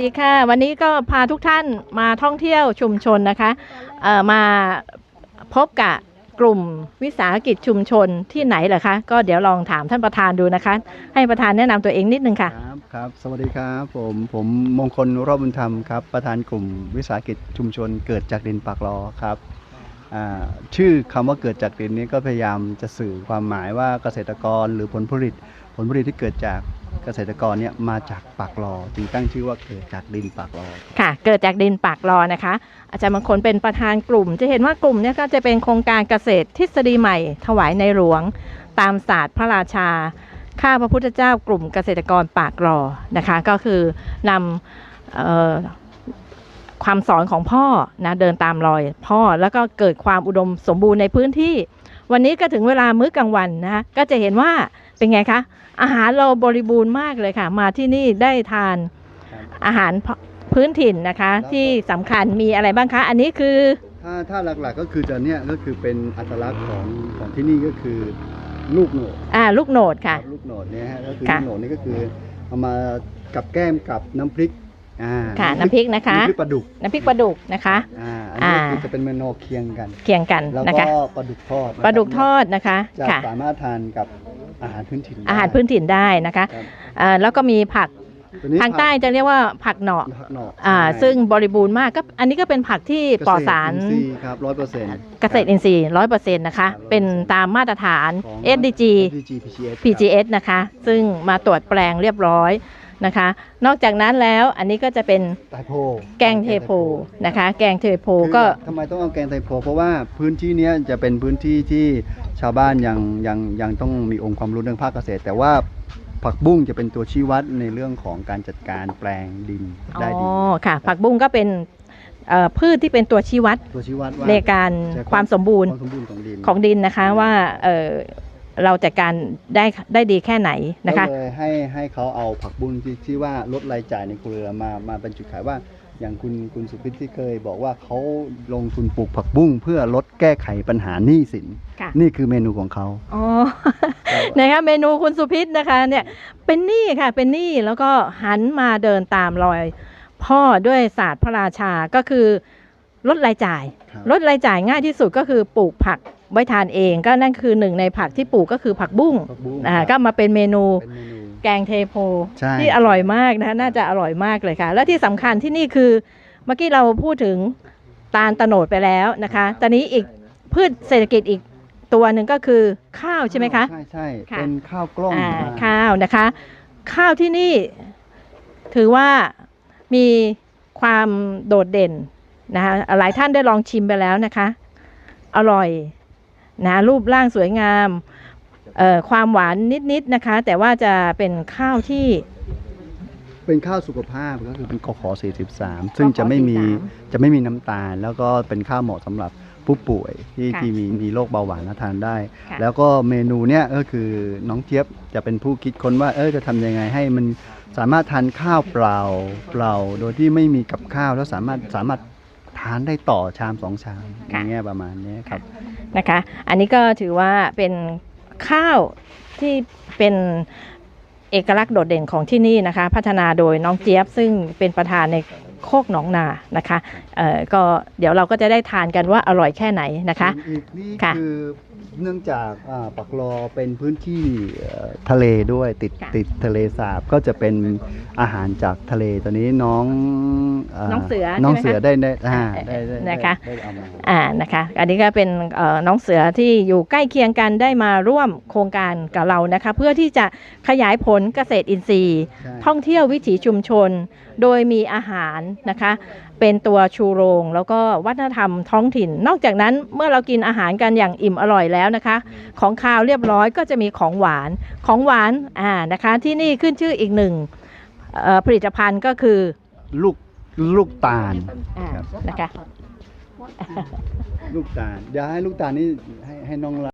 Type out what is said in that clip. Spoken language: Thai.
ดีค่ะ วันนี้ก็พาทุกท่านมาท่องเที่ยวชุมชนนะคะมาพบกับกลุ่มวิสาหกิจชุมชนที่ไหนเหรอคะก็เดี๋ยวลองถามท่านประธานดูนะคะ ให้ประธานแนะนำตัวเองนิดนึงค่ะครับครับสวัสดีครับผมผมมงคลรอบบุญธรรมครับประธานกลุ่มวิสาหกิจชุมชนเกิดจากดินปากรอครับชื่อคำว่าเกิดจากดินนี้ก็พยายามจะสื่อความหมายว่าเกษตรกรหรือผลผลิตผลผลิตที่เกิดจาก เกษตรกรเนี่ยมาจากปากรอจึงตั้งชื่อว่าเกิดจากดินปากรอค่ะ เกิดจากดินปากรอนะคะ อาจารย์มงคลเป็นประธานกลุ่ม จะเห็นว่ากลุ่มเนี้ก็จะเป็นโครงการเกษตรทฤษฎีใหม่ ถวายในหลวง ตามศาสตร์พระราชา ข้าพระพุทธเจ้ากลุ่มเกษตรกรปากรอนะคะ ก็คือนำความสอนของพ่อนะเดินตามรอยพ่อแล้วก็เกิดความอุดมสมบูรณ์ในพื้นที่ วันนี้ก็ถึงเวลามื้อกลางวันนะคะก็จะเห็นว่าเป็นไงคะ อาหารเราบริบูรณ์มากเลยค่ะ มาที่นี่ได้ทานครับอาหารพื้นถิ่นนะคะแล้วก็ที่สำคัญมีอะไรบ้างคะ อันนี้คือ ถ้าถ้าหลักๆก็คือจะเนี่ยก็คือเป็นอัตลักษณ์ของของที่นี่ก็คือลูกโหนดอ่าลูกโหนดค่ะรับลูกโหนดเนี่ยฮะก็คือค่ะลูกโหนดนี่ก็คือเอามากับแก้มกับน้ำพริกอ่า ค่ะน้ำพริกนะคะน้ำพริกปลาดุกน้ำพริกปลาดุกนะคะอ่าอันนี้อ่าคือจะเป็นเมนูเคียงกันเคียงกันแล้วนะก็คะปลาดุกทอดนะครับปลาดุกทอดนะคะจะค่ะสามารถทานกับอาหารพื้นถิ่นได้อาหารพื้นถิ่นได้นะคะครับอ่าแล้วก็มีผักตัวนี้ทางใต้จะเรียกว่าผักเหนาะผักหน่ออ่าใช่ซึ่งบริบูรณ์มากก็อันนี้ก็เป็นผักที่ปลอดสารเกษตอินทย์ครับร้อยเปอร์เซ็นต์เกษตรอินทรีย์ร้อยเปอร์เซ็นต์นะคะครับเป็นตามมาตรฐานของ SDG SDG PGS ครับ PGS นะคะ ซึ่งมาตรวจแปลงเรียบร้อย นะคะ นอกจากนั้นแล้วอันนี้ก็จะเป็นไตรโพแกงเทโพนะคะ แกงเทโพคือก็ทำไมต้องเอาแกงไตรโพ เพราะว่าพื้นที่เนี้ยจะเป็นพื้นที่ที่ชาวบ้านยังยังยังต้องมีองค์ความรู้เรื่องภาคเกษตร แต่ว่าผักบุ้งจะเป็นตัวชี้วัดในเรื่องของการจัดการแปลงดินอ๋ได้ดีอค่ะ ผักบุ้งก็เป็นเอ่อพืชที่เป็นตัวชี้วัดตัวชี้วัดว่าในการจะความสมบูรณ์ความสมบูรณ์ของดินของดินนะคะว่าเอ่อ เราจัดการได้ได้ดีแค่ไหนนะคะ ก็เลยให้ให้เขาเอาผักบุ้งที่ที่ว่าลดรายจ่ายในครัวเรือนมามาเป็นจุดขายว่า อย่างคุณคุณสุพิษที่เคย บอกว่าเขาลงทุนปลูกผักบุ้งเพื่อลดแก้ไขปัญหาหนี้สิน ค่ะ นี่คือเมนูของเขา อ๋อ นะคะเมนูคุณสุพิษนะคะเนี่ยเป็นหนี้ค่ะเป็นหนี้แล้วก็หันมาเดินตามรอย พ่อด้วยศาสตร์พระราชาก็คือ ลดรายจ่ายครับลดรายจ่ายง่ายที่สุดก็คือปลูกผักไว้ทานเอง ก็นั่นคือหนึ่งในผักที่ปลูกก็คือผักบุ้งผักบุ้งอ่าครับก็มาเป็นเมนูเป็นเมนูแกงเทโพใช่ที่อร่อยมากนะคะน่าจะอร่อยมากเลยค่ะ และที่สำคัญที่นี่คือเมื่อกี้เราพูดถึงตาลตะโนดไปแล้วนะคะ ตอนนี้อีกพืชเศรษฐกิจอีกตัวหนึ่งก็คือข้าวใช่ไหมคะใช่ใช่ค่ะเป็นข้าวกล้องอ่าอ่าข้าวนะคะ ข้าวที่นี่ถือว่ามีความโดดเด่น นะคะหลายท่านได้ลองชิมไปแล้วนะคะ อร่อยนะรูปร่างสวยงามเอ่อความหวานนิดๆนะคะ แต่ว่าจะเป็นข้าวที่ เป็นข้าวสุขภาพก็คือเป็นกขอ43 ซึ่งจะไม่มี43จะไม่มีน้ำตาล แล้วก็เป็นข้าวเหมาะสำหรับผู้ป่วยที่ค่ะที่มีมีโรคเบาหวานและทานได้ค่ะแล้วก็เมนูเนี้ยก็คือน้องเจี๊ยบจะเป็นผู้คิดค้นว่าเออจะทำยังไงให้มันสามารถทานข้าวเปล่าเปล่า โดยที่ไม่มีกับข้าวแล้วสามารถสามารถทานได้ต่อชามสองชามอย่างเงี้ยประมาณเนี้ยครับ นะคะ อันนี้ก็ถือว่าเป็นข้าวที่เป็นเอกลักษณ์โดดเด่นของที่นี่นะคะ พัฒนาโดยน้องเจี๊ยบซึ่งเป็นประธานในโคกหนองนานะคะเอ่อก็เดี๋ยวเราก็จะได้ทานกันว่าอร่อยแค่ไหนนะคะ อีกนี่ค่ะ คือ เนื่องจากอ่าปักรอเป็นพื้นที่เอ่อทะเลด้วยติดค่ะ ติดทะเลสาบก็จะเป็นอาหารจากทะเลตอนนี้น้องาน้องเสือน้องใช่ไหมคะเสือได้ได้อ่าได้ได้ได้นะคะ ได้เอามาอ่านะคะ อันนี้ก็เป็นเอ่อน้องเสือที่อยู่ใกล้เคียงกันได้มาร่วมโครงการกับเรานะคะ เพื่อที่จะขยายผลเกษตรอินทรีย์ ใช่ ท่องเที่ยววิถีชุมชน โดยมีอาหารนะคะ เป็นตัวชูโรง แล้วก็วัฒนธรรมท้องถิ่น นอกจากนั้นเมื่อเรากินอาหารกันอย่างอิ่มอร่อยแล้วนะคะ ของคาวเรียบร้อยก็จะมีของหวานของหวานอ่านะคะที่นี่ขึ้นชื่ออีกหนึ่งเอ่อผลิตภัณฑ์ก็คือลูกลูกตาลอ่านะคะลูกตาลเดี๋ยวให้ลูกตาลนี่ให้ให้น้องละ